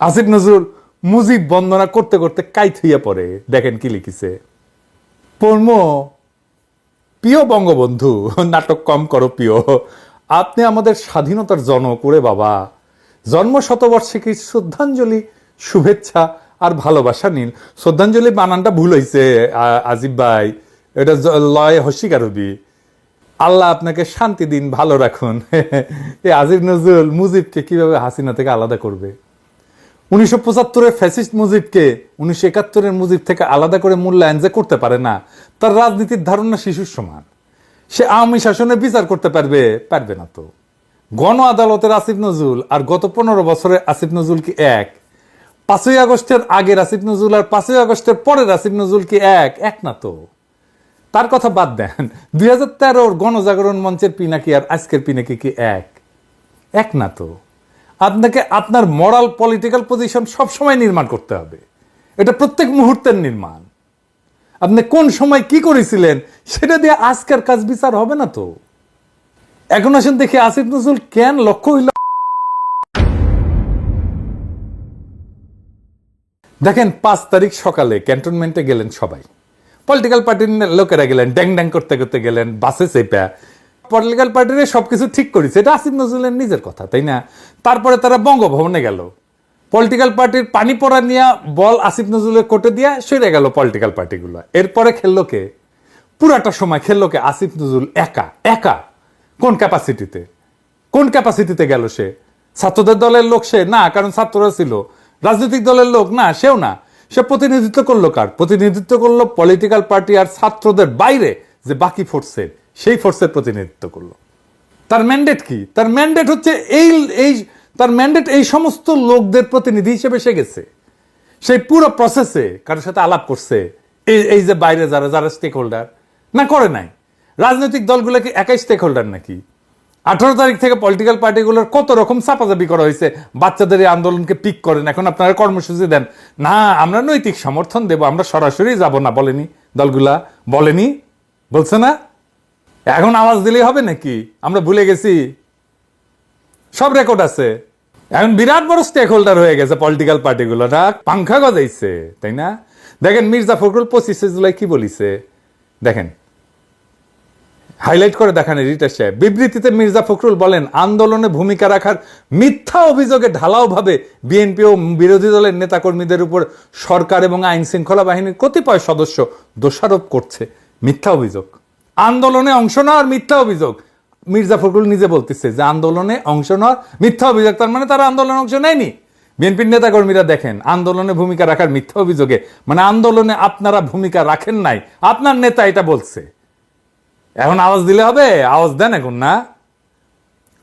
আসিফ নজরুল মুজিব বন্দনা করতে করতে কাই থইয়া পড়ে। দেখেন কি লিখিছে। পড়ম, প্রিয় বঙ্গবন্ধু, নাটক কম করো প্রিয়। আপনি আমাদের স্বাধীনতার জনক, ওরে বাবা। জন্ম শতবর্ষে শ্রদ্ধাঞ্জলি, শুভেচ্ছা আর ভালোবাসা নীল শ্রদ্ধাঞ্জলি বানানটা ভুল হয়েছে আজিব ভাই। এটা লয় হসিকার হবি আল্লাহ আপনাকে শান্তি দিন, ভালো রাখুন। এ আজিব নজরুল মুজিবকে কীভাবে হাসিনা থেকে আলাদা করবে? উনিশশো পঁচাত্তরের ফ্যাসিস্ট মুজিবকে উনিশশো একাত্তরের মুজিব থেকে আলাদা করে মূল্যায়ন যে করতে পারে না, তার রাজনীতির ধারণা শিশুর সমান। সে আওয়ামী শাসনে বিচার করতে পারবে পারবে না তো। গণ আদালতের আসিফ নজরুল আর গত পনেরো বছরের আসিফ নজরুল কি এক? পাঁচই আগস্টের আগের আসিফ নজরুল আর পাঁচই আগস্টের পরের আসিফ নজরুল কি এক? এক না তো। তার কথা বাদ দেন, দুই হাজার তেরোর গণজাগরণ মঞ্চের পিনাকি আর আজকের পিনাকি কি এক? এক না তো। আপনাকে আপনার মরাল পলিটিক্যাল পজিশন সবসময় নির্মাণ করতে হবে। এটা প্রত্যেক মুহূর্তের নির্মাণ। আপনি কোন সময় কি করেছিলেন, সেটা দিয়ে আজকের কাজ বিচার হবে না তো। এখন আসেন দেখি আসিফ নজরুল কেন লক্ষ্য হইল দেখেন, পাঁচ তারিখ সকালে ক্যান্টনমেন্টে গেলেন সবাই। পলিটিক্যাল পার্টির লোকেরা গেলেন ড্যাং ড্যাং করতে করতে গেলেন, বাসে চেপা। পলিটিক্যাল পার্টির সবকিছু ঠিক করেছে এটা আসিফ নজরুলের নিজের কথা, তাই না? তারপরে তারা বঙ্গভবনে গেল। পলিটিক্যাল পার্টির পানি পড়া নিয়ে বল আসিফ নজরুলের কোর্টে দিয়া সরে গেল পলিটিক্যাল পার্টিগুলো এরপরে খেললো কে? পুরাটা সময় খেললো কে আসিফ নজরুল একা একা। কোন ক্যাপাসিটিতে কোন ক্যাপাসিটিতে গেল সে? ছাত্রদের দলের লোক সে? না, কারণ ছাত্ররা ছিল। রাজনৈতিক দলের লোক? না, সেও না। সে প্রতিনিধিত্ব করল কার? প্রতিনিধিত্ব করল পলিটিক্যাল পার্টি আর ছাত্রদের বাইরে যে বাকি ফোর্সের সেই ফোর্সের প্রতিনিধিত্ব করল। তার ম্যান্ডেট কি? তার ম্যান্ডেট হচ্ছে এই এই, তার ম্যান্ডেট এই সমস্ত লোকদের প্রতিনিধি হিসেবে সে গেছে। সেই পুরো প্রসেসে কারোর সাথে আলাপ করছে, এই এই যে বাইরে যারা যারা স্টেক হোল্ডার না করে নাই। রাজনৈতিক দলগুলো কি একাই স্টেক হোল্ডার নাকি? আঠারো তারিখ থেকে পলিটিক্যাল পার্টিগুলোর কত রকম চাপাচাপি করা হয়েছে? বাচ্চাদের এই আন্দোলনকে পিক করেন, এখন আপনারা কর্মসূচি দেন। না, আমরা নৈতিক সমর্থন দেব, আমরা সরাসরি যাব না, বলেনি। দলগুলা বলেনি, বলছে না। এখন আওয়াজ দিলেই হবে নাকি? আমরা ভুলে গেছি। সব রেকর্ড আছে। এখন বিরাট বড় স্টেক হোল্ডার হয়ে গেছে পলিটিক্যাল পার্টিগুলো না, পাংখা গজাইছে, তাই না? দেখেন মির্জা ফখরুল পঁচিশে জুলাই কি বলিছে? দেখেন। হাইলাইট করে দেখান রিটা সাহেব। বিবৃতিতে মির্জা ফখরুল বলেন, আন্দোলনে ভূমিকা রাখার মিথ্যা অভিযোগে ঢালাওভাবে বিএনপি ও বিরোধী দলের নেতাকর্মীদের উপর সরকার এবং আইন শৃঙ্খলা বাহিনীর কতিপয় সদস্য দোষারোপ করছে। মিথ্যা অভিযোগ। আন্দোলনে অংশ নেওয়ার মিথ্যা অভিযোগ। মির্জা ফখরুল নিজে বলতেছে যে আন্দোলনে অংশ নেওয়ার মিথ্যা অভিযোগ, তার মানে তারা আন্দোলনে অংশ নেয়নি। বিএনপির নেতাকর্মীরা দেখেন, আন্দোলনে ভূমিকা রাখার মিথ্যা অভিযোগে মানে আন্দোলনে আপনারা ভূমিকা রাখেন নাই, আপনার নেতা এটা বলছে। এখন আওয়াজ দিলে হবে, আওয়াজ দেন এখন না।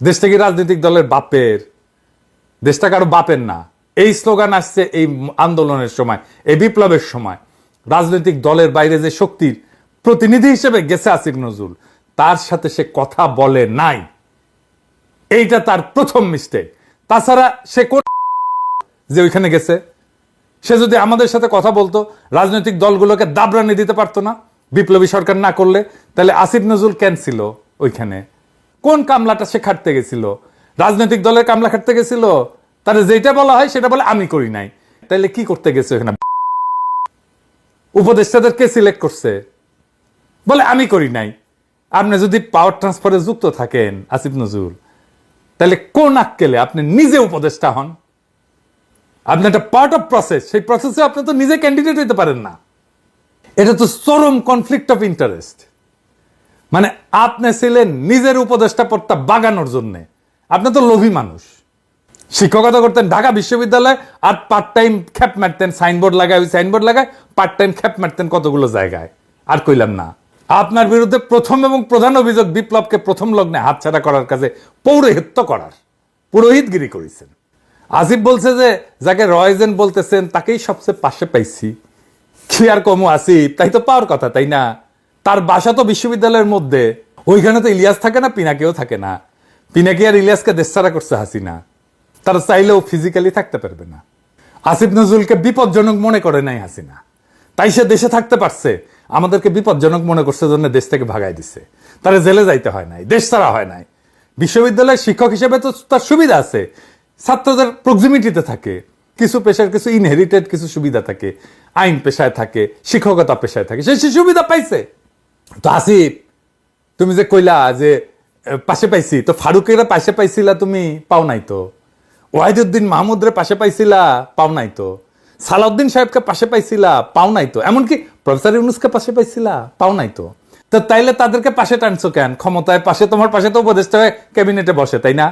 দেশটা কি রাজনৈতিক দলের বাপের দেশটা কারও বাপের না। এই স্লোগান আসছে এই আন্দোলনের সময়, এই বিপ্লবের সময়। রাজনৈতিক দলের বাইরে যে শক্তির প্রতিনিধি হিসেবে গেছে আসিফ নজরুল। তার সাথে সে কথা বলে নাই। এইটা তার প্রথম মিস্টেক তাছাড়া সে কোন যে ওইখানে গেছে। সে যদি আমাদের সাথে কথা বলতো, রাজনৈতিক দলগুলোকে দাবরানি দিতে পারতো না। বিপ্লবী সরকার না করলে, তাহলে আসিফ নজরুল কেন ছিল ওইখানে? কোন কামলাটা সে খাটতে গেছিল? রাজনৈতিক দলের কামলা খাটতে গেছিল? তাহলে যেটা বলা হয়, সেটা বলে আমি করি নাই। তাহলে কি করতে গেছে ওখানে উপদেষ্টাদের কে সিলেক্ট করছে? বলে, আমি করি নাই। আপনি যদি পাওয়ার ট্রান্সফারে যুক্ত থাকেন, আসিফ নজরুল, তাহলে কোন আক্কেলে আপনি নিজে উপদেষ্টা হন? আপনি একটা পার্ট অফ প্রসেস সেই প্রসেসে আপনি তো নিজে ক্যান্ডিডেট হইতে পারেন না। এটা তো চরম কনফ্লিক্ট অফ ইন্টারেস্ট মানে আপনি ছিলেন নিজের উপদেষ্টা পদটা বাগানোর জন্য। আপনি তো লোভী মানুষ। শিক্ষকতা করতেন ঢাকা বিশ্ববিদ্যালয়ে আর পার্ট টাইম খ্যাপ মারতেন, সাইনবোর্ড লাগায়, ওই সাইনবোর্ড লাগায় পার্ট টাইম খ্যাপ মারতেন কতগুলো জায়গায়। আর কইলাম না। আপনার বিরুদ্ধে প্রথম এবং প্রধান অভিযোগ বিপ্লবকে প্রথম লগ্নে হাতছাড়া করার কাজে পৌরোহিত্য করার। পুরোহিতগিরি করেছেন। আসিফ বলছে যে, যাকে রয়েজেন বলতেছেন, তাকেই সবচেয়ে পাশে পাইছি। কি আর কমু আসিফ তাই তো পাওয়ার কথা, তাই না? তার বাসা তো বিশ্ববিদ্যালয়ের মধ্যে। ওইখানে তো ইলিয়াস থাকে না, পিনাকিও থাকে না। পিনাকি আর ইলিয়াসকে দেশছাড়া করছে হাসিনা। তারা চাইলেও ফিজিক্যালি থাকতে পারবে না। আসিফ নজরুলকে বিপজ্জনক মনে করে নাই হাসিনা। তাই সে দেশে থাকতে পারছে। আমাদেরকে বিপজ্জনক মনে করছে জন্য দেশ থেকে ভাগাই দিছে। তারা জেলে যাইতে হয় নাই, দেশ ছাড়া হয় নাই। বিশ্ববিদ্যালয়ের শিক্ষক হিসেবে তো তার সুবিধা আছে। ছাত্রদের প্রক্সিমিটিতে থাকে। কিছু পেশার কিছু ইনহেরিটেড কিছু সুবিধা থাকে। আইন পেশায় থাকে, শিক্ষকতা পেশায় থাকে। সে সুবিধা পাইছে। তো আসিফ, তুমি যে কইলা যে পাশে পাইছি। তো ফারুকের পাশে পাইছিলা তুমি, পাও নাই তো। ওয়াহিদুদ্দিন মাহমুদের পাশে পাইছিলা, পাও নাই তো। সালাউদ্দিন সাহেবকে পাশে পাইছিলা, পাও নাই তো। এমনকি প্রফেসর ইউনুসকে পাশে পাইছিলা? পাও নাই তো। তা তাইলে তাদেরকে পাশে টানছো কেন? ক্ষমতায় পাশে, তোমার পাশে তো উপদেষ্টা ক্যাবিনেটে বসে, তাই না?